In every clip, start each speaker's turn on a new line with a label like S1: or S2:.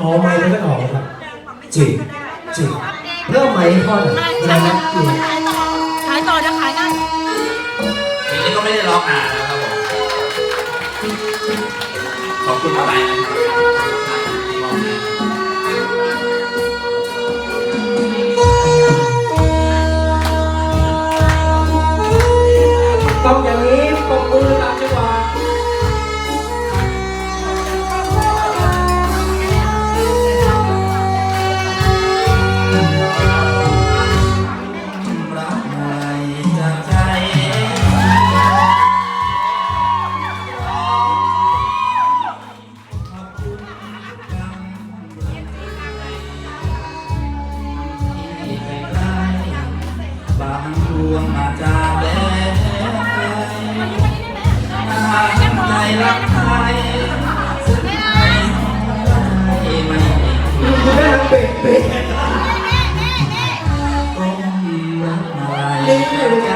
S1: อ๋อไม้มันก็ออกครับ
S2: จี
S1: จีเริ่มไหมพ่อหน่อนะ
S3: ขายต่อขายต่อจะขายได้
S4: อย่างนี้ก็ไม่ได้ร้องนานนะครับผมขอบคุณมา
S1: ก
S4: เลยนะครับ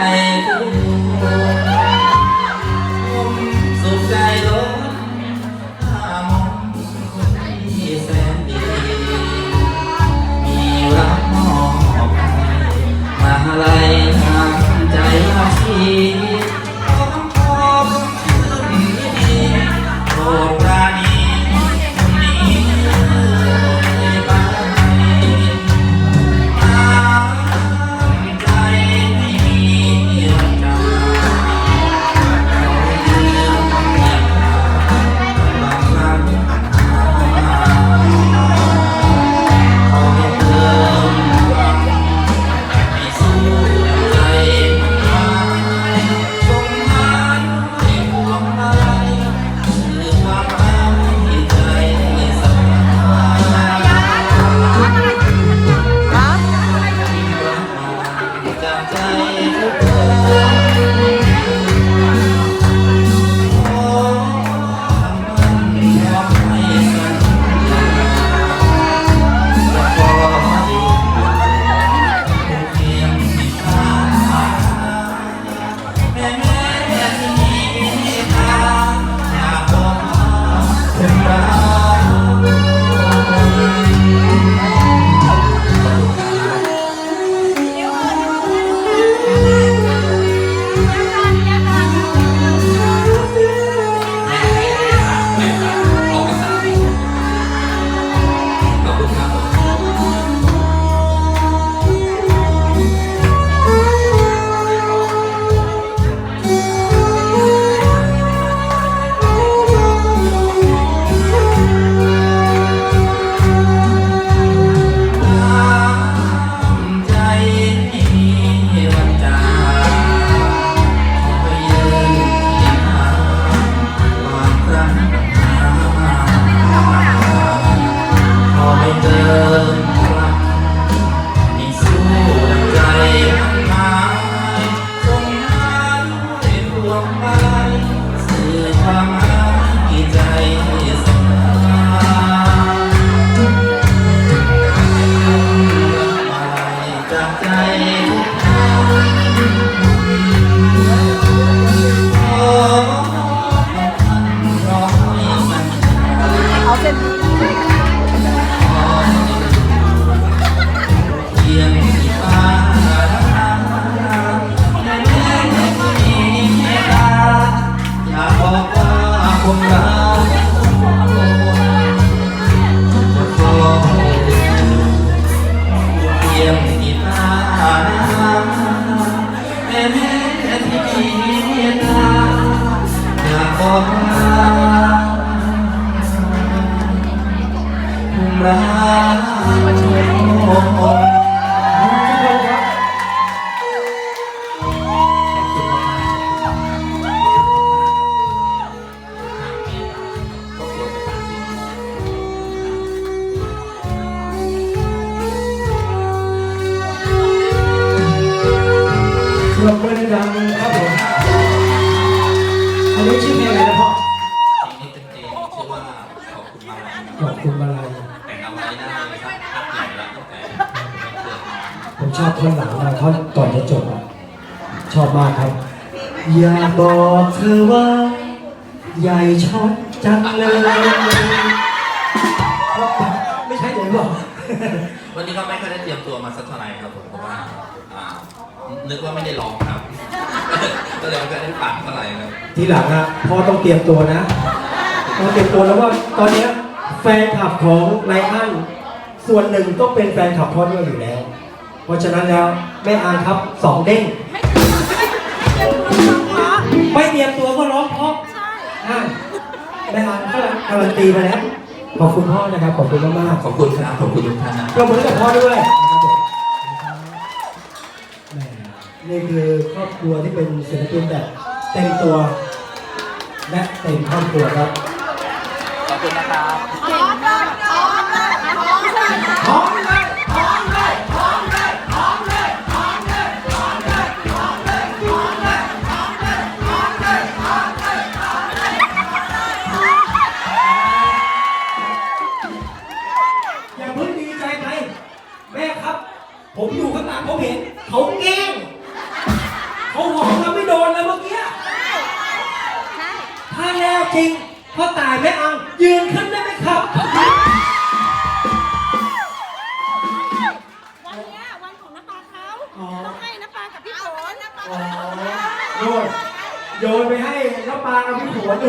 S1: คุ้ม
S4: ผมสุขใจล้นถ้ามองคนที่แสนดี มีรักมองออกไปมาอะไรทำใจว่าที่ ทุกคน นานเราไม่
S1: ได้ดังครับผมอันนี้ชื่อเพลงอะไรนะพ่อ
S4: ชอบ
S1: ท่อ
S4: นหลังมา
S1: กท่อนก่อนจะจบอะชอบมากครับ อย่าบอกเธอว่า ใหญ่ชอบจังเลยไม่ใช่เดี๋ยวบอก
S4: วันนี้ก็ไม่คยได้เตรียมตัวมาสักเท่าไหร่ครับผมเพราะว่านึกว่าไม่ได้ร้องครับ ก็เลยไม่ได้ปากเท่าไหร่ครับ
S1: ทีหลังอะพ่อต้องเตรียมตัวนะต้องเตรียมตัวแล้วว่าตอนเนี้ยแฟนคลับของไลอ้อนส่วนหนึ่งต้องเป็นแฟนคลับพ่อเนี่ยอยู่แล้ว ราะฉะนั้นแล้วแม่อานครับสองเด้ง
S3: ไม่เตรียมตัวร้องเพราะ
S1: ไม่เตรียมตัวก็ร้องเพราะ
S3: ใช่
S1: อะแม่อานก็การันตีมาแล้ว ขอบคุณพ่อนะครับ ขอบคุณมากๆ
S4: ขอบคุณครับขอบคุณทุกท่านนะ
S1: ปรบมือกับพ่อด้วยนะครับผมแหมนี่คือครอบครัวที่เป็นศิลปินแบบเต็มตัว และเต็มครอบครัวครับ
S4: ขอบคุณนะครับ
S3: พร้อมเล
S1: ผมอยู่ข้างหลังผมเห็นเขาแกล้งเขาหอมเราไม่โดนเลยเมื่อกี้ถ้าแน่จริงพ่อตายแม่อังยืนขึ้นได้ไหมครับ
S3: วันเนี้ยวันของน้ำปลาเขา
S1: อ๋อ
S3: ต้องให้น้ำปลากับพี่ฝนน้ำปลา
S1: อ๋อโยนโยนไปให้น้ำปลากับพี่ผัวดู